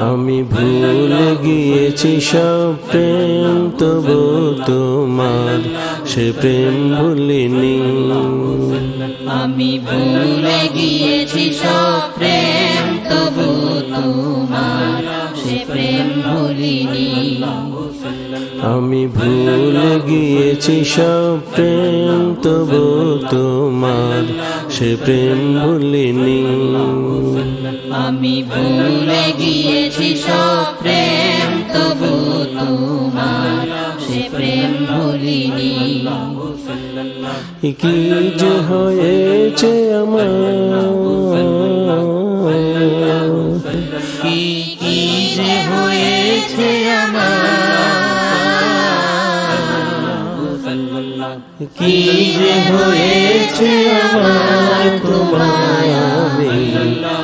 আমি ভুল গিয়েছি সব প্রেম তবু তোমার সে প্রেম ভুলিনি। আমি ভুলে গিয়েছি সব প্রেম তবু তোমার সে প্রেম ভুলিনি। আমি ভুল গিয়েছি সব প্রেম তবু তোমার সে প্রেম ভুলিনি। আমি ভুলে গিয়েছি সব প্রেম তবু তোমার সে প্রেম ভুলিনি। কি যে হয়েছে আমার? কি যে হয়েছে আমার তোমায় আমি,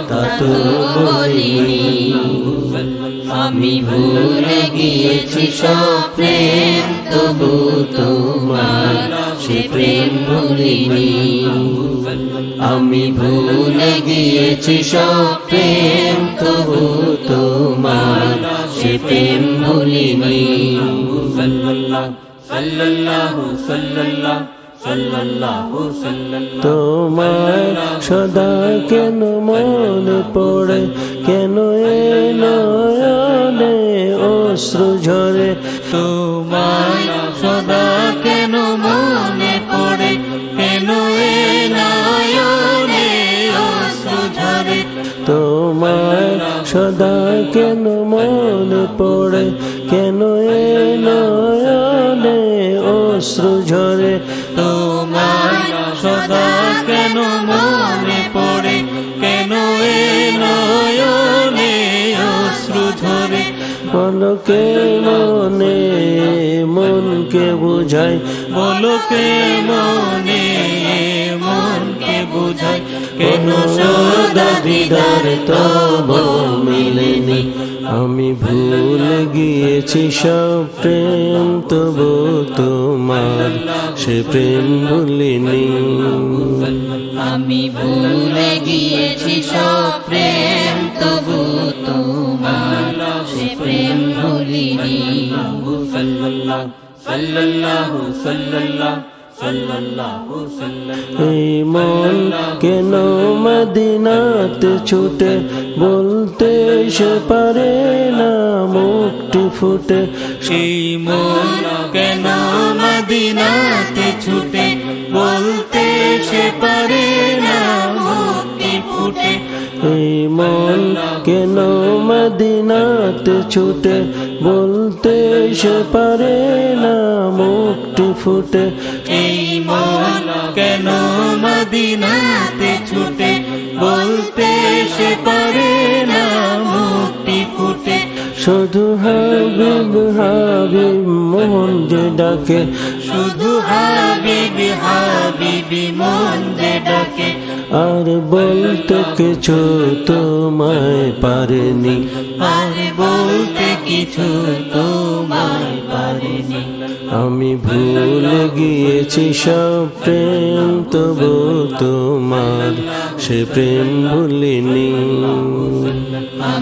তা তো বলিনি। আমি ভুলে গিয়েছি সব প্রেম তবু তোমার সে প্রেম ভুলিনি আমি ভুলে গিয়েছি সব প্রেম তবু তোমার সে প্রেম ভুলিনি তোমার সদা কেন মনে পড়ে? কেন এ নয়নে অশ্রু ঝরে? তোমার সদা কেন মনে পড়ে? কেন এ নয়নে অশ্রু ঝরে? তোমার সদা কেন মনে পড়ে? অশ্রু ঝরে, তোমার সদা কেন মনে পড়ে? কেন এ নয়নে অশ্রু ঝরে বলকে মনে মনকে বুঝাই বলো কে মনে মনকে বুঝায়? কেন সদা দিদার মিলেনি আমি ভুল গিয়েছি সব প্রেম তবু তোমার সে প্রেম ভুলিনি। আমি ভুলে গিয়েছি সব প্রেম তবু তোমার সে প্রেম ভুলিনি। সাল্লাল্লাহু সাল্লাল্লাহু সাল্লাল্লাহু এই মন কেন মদিনাতে ছুটে বলতে সে পারে না মুক্তি ফুটে। সেই মন কেন মদিনাতে ছুটে বলতে সে পারে না মুক্তি ফুটে। এই মন কেন মদিনাতে ছুটে বলতে সে পারে না মুক্তি ফুটে। এই মন কেন মদিনাতে ছুটে? বলতে সে পারে না মুক্তি ফুটে। শুধু হাবিব হাবিব মোহন যে ডাকে। শুধু হাবিবি হাবিবি মন যে ডাকে। আর বলতে কিছু তোমায় পারেনি। আর বলতে কিছু তোমায় পারেনি। আমি ভুলে গিয়েছি সব প্রেম তবু তোমার। সে প্রেম ভুলিনি।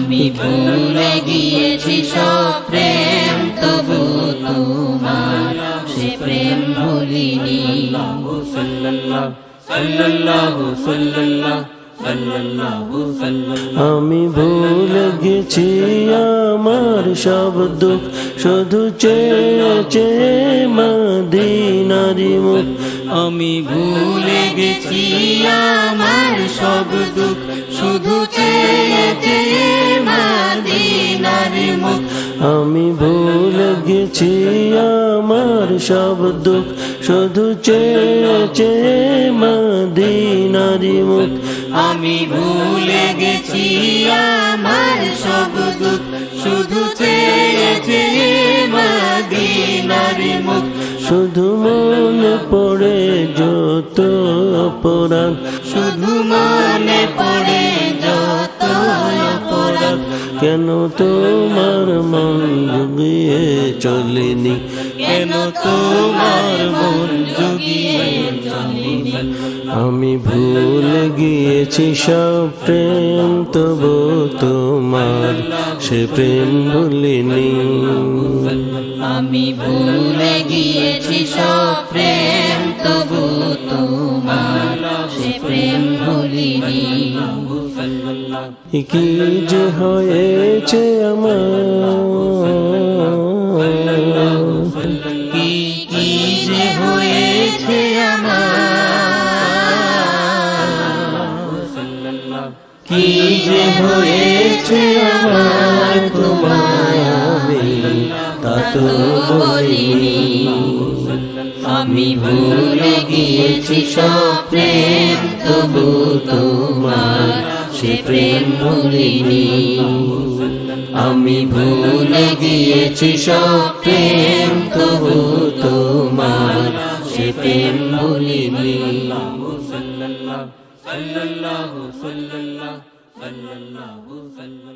আমি ভুলে গিয়েছি সব প্রেম তবু তোমার সে প্রেম ভুলিনি। আমি ভুলে গেছি আমার সব দুঃখ শুধু চেয়ে চেয়ে মদিনারি মুখ আমি ভুলে গেছি আমার সব দুঃখ। শুধু চেয়ে চেয়ে মুখ। আমি ভুলে গেছি আমার সব দুঃখ। শুধু চেয়ে চেয়ে মদিনারি মুখ। আমি ভুলে গেছি আমার সব দুঃখ। শুধু চেয়ে চেয়ে মাদিনার মুখ। শুধু মনে পড়ে যত অপরাধ। শুধু মনে পড়ে যত অপরাধ। কেন তোমার মন ডুবিয়ে চলেনি? কেন তোমার মন জুগিয়ে আমি ভুলে গিয়েছি সব প্রেম তবু তোমার সে প্রেম ভুলিনি। আমি ভুলে গিয়েছি সব প্রেম তবু তোমার সে প্রেম ভুলিনি। কি যে হয়েছে আমার। কি কি যে হয়েছে আমার। কি যে হয়েছে আমার তোমায় তা তো বলিনি আমি ভুলে গিয়েছি সব প্রেম তবু তোমার সে প্রেম ভুলিনি আমি ভুলে গিয়েছি সব প্রেম তবু তোমার সে প্রেম ভুলিনি sallallahu sallallahu sallallahu sallallahu